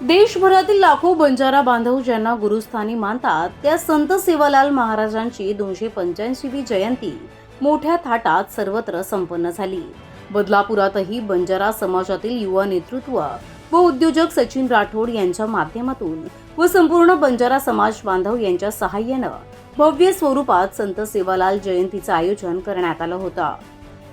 देशभरातील लाखो बंजारा बांधव ज्यांना गुरुस्थानी मानतात त्या संत सेवालाल महाराजांची दोनशे पंच्याऐंशीवी जयंती मोठ्या थाटात सर्वत्र संपन्न झाली. बदलापुरातही बंजारा समाजातील युवा नेतृत्व व उद्योजक सचिन राठोड यांच्या माध्यमातून व संपूर्ण बंजारा समाज बांधव यांच्या सहाय्यानं भव्य स्वरूपात संत सेवालाल जयंतीचं आयोजन करण्यात आलं होतं.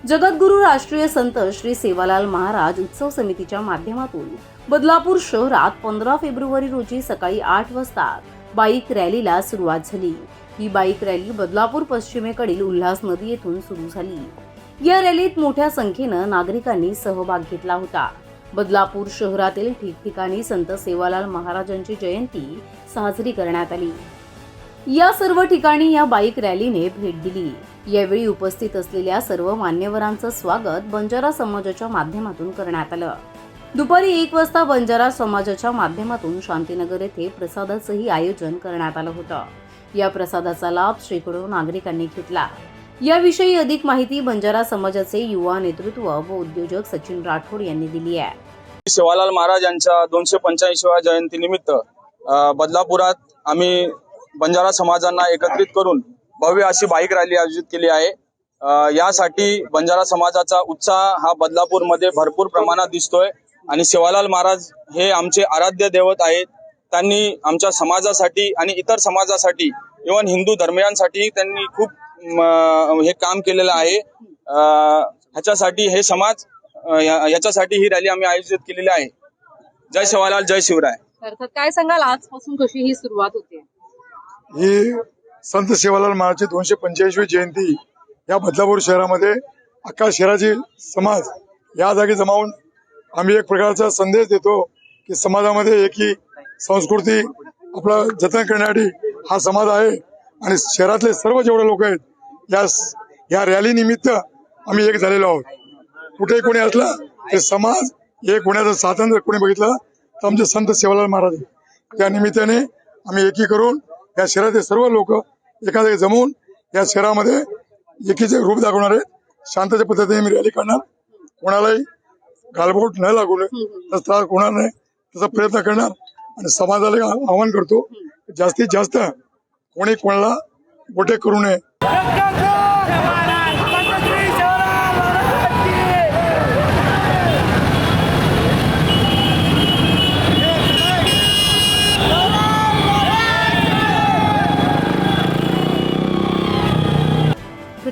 जगद्गुरू राष्ट्रीय संत श्री सेवालाल महाराज उत्सव समितीच्या माध्यमातून बदलापूर शहरात पंधरा फेब्रुवारी रोजी सकाळी आठ वाजता बाईक रॅलीला सुरुवात झाली. ही बाईक रॅली बदलापूर पश्चिमेकडील उल्हास नदी येथून सुरू झाली. या रॅलीत मोठ्या संख्येनं नागरिकांनी सहभाग घेतला होता. बदलापूर शहरातील ठिकठिकाणी संत सेवालाल महाराजांची जयंती साजरी करण्यात आली. या सर्व ठिकाणी या बाईक रॅलीने भेट दिली. यावेळी उपस्थित असलेल्या सर्व मान्यवरांचं स्वागत बंजारा समाजाच्या माध्यमातून करण्यात आलं. दुपारी एक वाजता बंजारा समाजाच्या माध्यमातून शांतीनगर येथे प्रसादाचंही आयोजन करण्यात आलं होतं. या प्रसादाचा लाभ शेकडो नागरिकांनी घेतला. याविषयी अधिक माहिती बंजारा समाजाचे युवा नेतृत्व व उद्योजक सचिन राठोड यांनी दिली आहे. सेवालाल महाराज यांच्या दोनशे पंच्याऐंशीव्या जयंतीनिमित्त निमित्त बदलापुरात आम्ही बंजारा समाजांना एकत्रित करून भव्य अशी बाईक रॅली आयोजित केली आहे. यासाठी बंजारा समाजाचा उत्साह हा बदलापूरमध्ये भरपूर प्रमाणात दिसतोय. आणि शिवालाल महाराज हे आमचे आराध्य दैवत आहेत. त्यांनी आमच्या समाजासाठी आणि इतर समाजासाठी इवन हिंदू धर्मियांसाठी त्यांनी खूप हे काम केलेलं आहे. ह्याच्यासाठी हे समाज याच्यासाठी ही रॅली आम्ही आयोजित केलेली आहे. जय शिवालाल जय शिवराय. अर्थात काय सांगाल? आजपासून कशी ही सुरुवात होते? ही संत सेवालाल महाराजची दोनशे पंच्याऐंशी जयंती या बदलापूर शहरामध्ये अख्खा शहराची समाज या जागी जमावून आम्ही एक प्रकारचा संदेश देतो की समाजामध्ये एकी संस्कृती आपला जतन करण्यासाठी हा समाज आहे आणि शहरातले सर्व जेवढे लोक आहेत या या रॅली निमित्त आम्ही एक झालेलो आहोत. कुठे कोणी असला तर समाज एक होण्याचं साधन जर कोणी बघितलं तर आमचे संत सेवालाल महाराज त्या निमित्ताने आम्ही एकी करून या शहरातील सर्व लोक एका जागी जमवून या शहरामध्ये एकीचे रूप दाखवणार आहेत शांततेच्या पद्धतीने मी रॅली काढणार. कोणालाही गालबोट न लागू नये. तसा त्रास होणार नाही. तसा प्रयत्न करणार. आणि समाजाला आवाहन करतो. जास्तीत जास्त कोणी कोणाला गोटे करू नये.